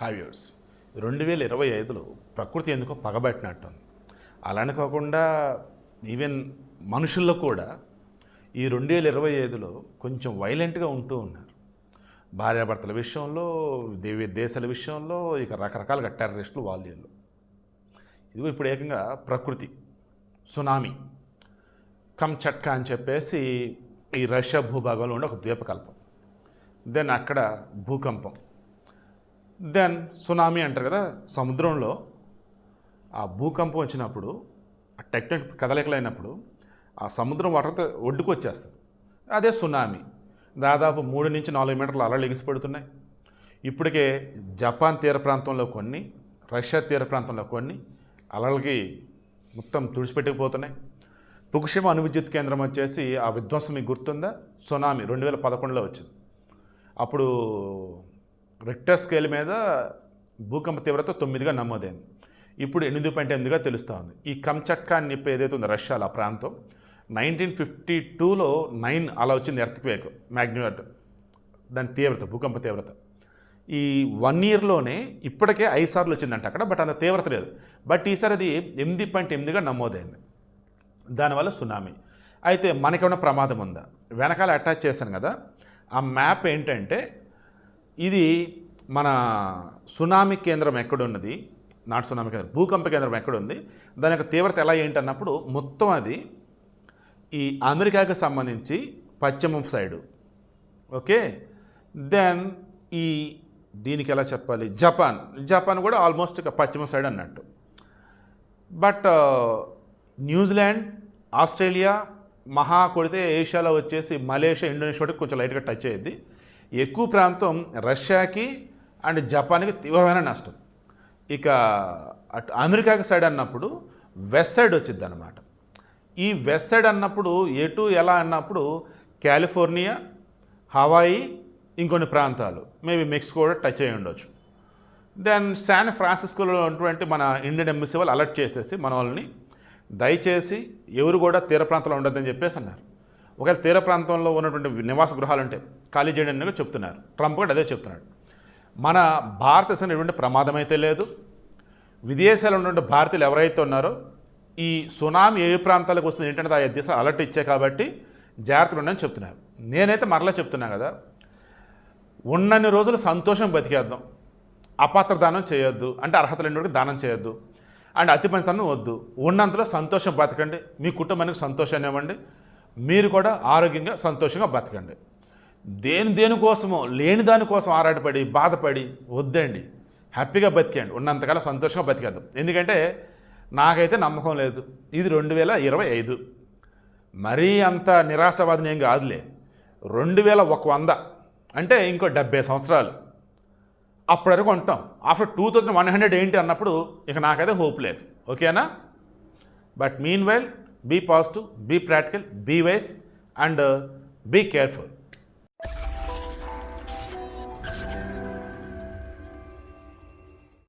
Hi viewers రెండు వేల ఇరవై ఐదులో ప్రకృతి ఎందుకో పగబెట్టినట్టుంది. అలానే కాకుండా ఈవెన్ మనుషుల్లో కూడా ఈ రెండు వేల ఇరవై ఐదులో కొంచెం వైలెంట్గా ఉంటూ ఉన్నారు. భార్యాభర్తల విషయంలో దేవి దేశాల విషయంలో ఇక రకరకాలుగా టెర్రరిస్టులు వాల్యూలు ఇదిగో ఇప్పుడు ఏకంగా ప్రకృతి సునామీ కంచట్కా అని చెప్పేసి ఈ రష్యా భూభాగంలో ఉండే ఒక ద్వీపకల్పం. దెన్ అక్కడ భూకంపం. దెన్ సునామీ అంటారు కదా సముద్రంలో ఆ భూకంపం వచ్చినప్పుడు ఆ టెక్నిక్ కదలికలైనప్పుడు ఆ సముద్రం వాటర్తో ఒడ్డుకు వచ్చేస్తుంది అదే సునామీ. దాదాపు మూడు నుంచి నాలుగు మీటర్ల అలలు ఎగిసిపడుతున్నాయి. ఇప్పటికే జపాన్ తీర ప్రాంతంలో కొన్ని రష్యా తీర ప్రాంతంలో కొన్ని అలలకి మొత్తం తుడిచిపెట్టుకుపోతున్నాయి. ఫుకుషిమా అణువిద్యుత్ కేంద్రం వచ్చేసి ఆ విధ్వంసం మీకు గుర్తుందా? సునామీ రెండు వేల పదకొండులో వచ్చింది. అప్పుడు రిక్టర్ స్కేల్ మీద భూకంప తీవ్రత తొమ్మిదిగా నమోదైంది. ఇప్పుడు ఎనిమిది పాయింట్ ఎనిమిదిగా తెలుస్తూ ఉంది ఈ కంచట్కా అని చెప్పి ఏదైతే ఉందో రష్యాలో ఆ ప్రాంతం నైన్టీన్ ఫిఫ్టీ టూలో నైన్ అలా వచ్చింది ఎర్త్ క్వేక్ మ్యాగ్నిట్యూడ్ దాని తీవ్రత భూకంప తీవ్రత. ఈ వన్ ఇయర్లోనే ఇప్పటికే ఐదు సార్లు వచ్చిందంట అక్కడ బట్ అంత తీవ్రత లేదు. బట్ ఈసారి అది ఎనిమిది పాయింట్ ఎనిమిదిగా నమోదైంది. దానివల్ల సునామీ. అయితే మనకేమైనా ప్రమాదం ఉందా? వెనకాల అటాచ్ చేశాను కదా ఆ మ్యాప్ ఏంటంటే ఇది మన సునామీ కేంద్రం ఎక్కడున్నది? నాట్ సునామీ కేంద్రం భూకంప కేంద్రం ఎక్కడుంది? దాని యొక్క తీవ్రత ఎలా ఏంటి అన్నప్పుడు మొత్తం అది ఈ అమెరికాకి సంబంధించి పశ్చిమ సైడు. ఓకే? దెన్ ఈ దీనికి ఎలా చెప్పాలి? జపాన్. జపాన్ కూడా ఆల్మోస్ట్ ఇక పశ్చిమ సైడ్ అన్నట్టు. బట్ న్యూజిలాండ్ ఆస్ట్రేలియా మహా కొడితే ఏషియాలో వచ్చేసి మలేషియా ఇండోనేషియా కూడా కొంచెం లైట్గా టచ్ అయ్యింది ఎక్కువ ప్రాంతం రష్యాకి అండ్ జపాన్కి తీవ్రమైన నష్టం. ఇక అటు అమెరికాకి సైడ్ అన్నప్పుడు వెస్ట్ సైడ్ వచ్చింది అనమాట ఈ వెస్ట్ సైడ్ అన్నప్పుడు ఎటు ఎలా అన్నప్పుడు కాలిఫోర్నియా హవాయి ఇంకొన్ని ప్రాంతాలు. మేబీ మెక్సికో కూడా టచ్ అయ్యి ఉండొచ్చు. దెన్ శాన్ ఫ్రాన్సిస్కోలో ఉన్నటువంటి మన ఇండియన్ ఎంబసీ వాళ్ళు అలర్ట్ చేసేసి మన వాళ్ళని దయచేసి ఎవరు కూడా తీర ప్రాంతంలో ఉండొద్దని చెప్పేసి అన్నారు. ఒకవేళ తీర ప్రాంతంలో ఉన్నటువంటి నివాస గృహాలు ఉంటే ఖాళీ చేయడం చెప్తున్నారు. ట్రంప్ కూడా అదే చెప్తున్నాడు. మన భారతదేశం ఎటువంటి ప్రమాదం అయితే లేదు. విదేశాల్లో ఉన్నటువంటి భారతీయులు ఎవరైతే ఉన్నారో ఈ సునామీ ఏ ప్రాంతాలకు వస్తుంది ఏంటంటే ఆ దేశం అలర్ట్ ఇచ్చే కాబట్టి జాగ్రత్తలు ఉండని చెప్తున్నారు. నేనైతే మరలా చెప్తున్నా కదా ఉన్నన్ని రోజులు సంతోషం బతికేద్దాం. అపాత్ర దానం చేయొద్దు. అంటే అర్హత లేనివాడికి దానం చేయొద్దు. అండ్ అతి పంచదానం వద్దు. ఉన్నంతలో సంతోషం బతకండి. మీ కుటుంబానికి సంతోషాన్ని ఇవ్వండి. మీరు కూడా ఆరోగ్యంగా సంతోషంగా బతకండి. దేని దేనికోసమో లేని దానికోసం ఆరాటపడి బాధపడి వద్దండి. హ్యాపీగా బతికండి ఉన్నంతకాలం సంతోషంగా బతికేద్దాం. ఎందుకంటే నాకైతే నమ్మకం లేదు. ఇది రెండు వేల ఇరవై ఐదు. మరీ అంత నిరాశవాదం ఏం కాదులే. రెండు వేల ఒక వంద. అంటే ఇంకో డెబ్బై సంవత్సరాలు. అప్పుడు వరకు ఉంటాం after two thousand one hundred ఏంటి అన్నప్పుడు ఇక నాకైతే హోప్ లేదు. ఓకేనా? But meanwhile be positive, be practical, be wise and uh, be careful.